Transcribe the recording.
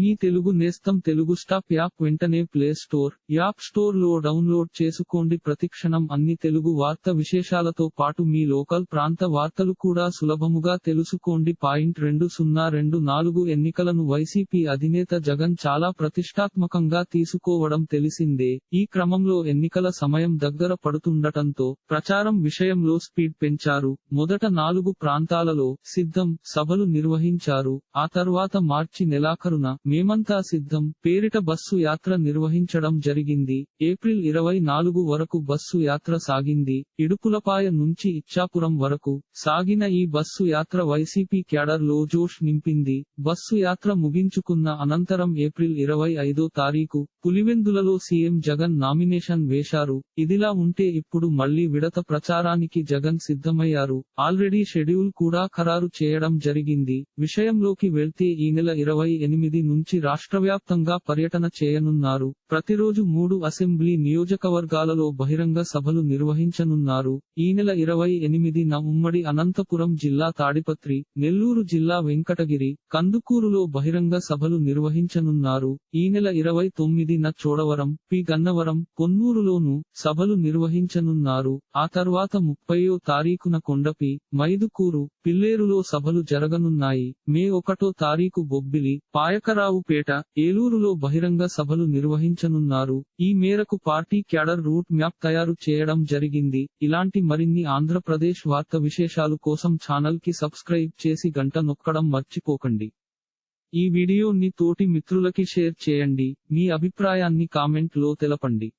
మీ తెలుగు నేస్తం Telugu stop app వెంటనే play store app స్టోర్లో డౌన్లోడ్ చేసుకోండి. ప్రతిక్షణం అన్ని తెలుగు వార్త విశేషాలతో పాటు మీ లోకల్ ప్రాంత వార్తలు కూడా సులభముగా తెలుసుకోండి. పాయింట్ రెండు సున్నా రెండు నాలుగు ఎన్నికలను వైసీపీ అధినేత జగన్ చాలా ప్రతిష్టాత్మకంగా తీసుకోవడం తెలిసిందే. ఈ క్రమంలో ఎన్నికల సమయం దగ్గర పడుతుండటంతో ప్రచారం విషయంలో స్పీడ్ పెంచారు. మొదట నాలుగు ప్రాంతాలలో సిద్ధం సభలు నిర్వహించారు. ఆ తర్వాత మార్చి నెలాఖరున మేమంతా సిద్ధం. పేరిట బస్సు యాత్ర నిర్వహించడం జరిగింది. ఏప్రిల్ ఇరవై నాలుగు వరకు బస్సు యాత్ర సాగింది. ఇడుపులపాయ నుంచి ఇచ్చాపురం వరకు సాగిన ఈ బస్సు యాత్ర వైసీపీ క్యాడర్లో జోష్ నింపింది. బస్సు యాత్ర ముగించుకున్న అనంతరం ఏప్రిల్ ఇరవై ఐదో తారీఖు పులివెందులలో సీఎం జగన్ నామినేషన్ వేశారు. ఇదిలా ఉంటే ఇప్పుడు మళ్ళీ విడత ప్రచారానికి జగన్ సిద్ధమయ్యారు. ఆల్రెడీ షెడ్యూల్ కూడా ఖరారు చేయడం జరిగింది. విషయంలోకి వెళ్తే ఈ నెల ఇరవై ఎనిమిది నుంచి రాష్ట్రవ్యాప్తంగా పర్యటన చేయనున్నారు. ప్రతిరోజు మూడు అసెంబ్లీ నియోజకవర్గాలలో బహిరంగ సభలు నిర్వహించనున్నారు. ఈ నెల ఇరవై ఎనిమిదిన ఉమ్మడి అనంతపురం జిల్లా తాడిపత్రి నెల్లూరు జిల్లా వెంకటగిరి కందుకూరులో బహిరంగ సభలు నిర్వహించనున్నారు. ఈ నెల ఇరవై తొమ్మిదిన చోడవరం పి. గన్నవరం కొన్నూరులోను సభలు నిర్వహించనున్నారు. ఆ తర్వాత ముప్పయో తారీఖున కొండపి మైదుకూరు పిల్లేరులో సభలు జరగనున్నాయి. మే ఒకటో తారీఖు బొబ్బిలి పాయకరావుపేట ఏలూరులో బహిరంగ సభలు నిర్వహించనున్నారు. ఈ మేరకు పార్టీ క్యాడర్ రూట్ మ్యాప్ తయారు చేయడం జరిగింది. ఇలాంటి మరిన్ని ఆంధ్రప్రదేశ్ వార్త విశేషాలు కోసం ఛానల్కి సబ్స్క్రైబ్ చేసి గంట నొక్కడం మర్చిపోకండి. ఈ వీడియోని తోటి మిత్రులకి షేర్ చేయండి. మీ అభిప్రాయాన్ని కామెంట్లో తెలపండి.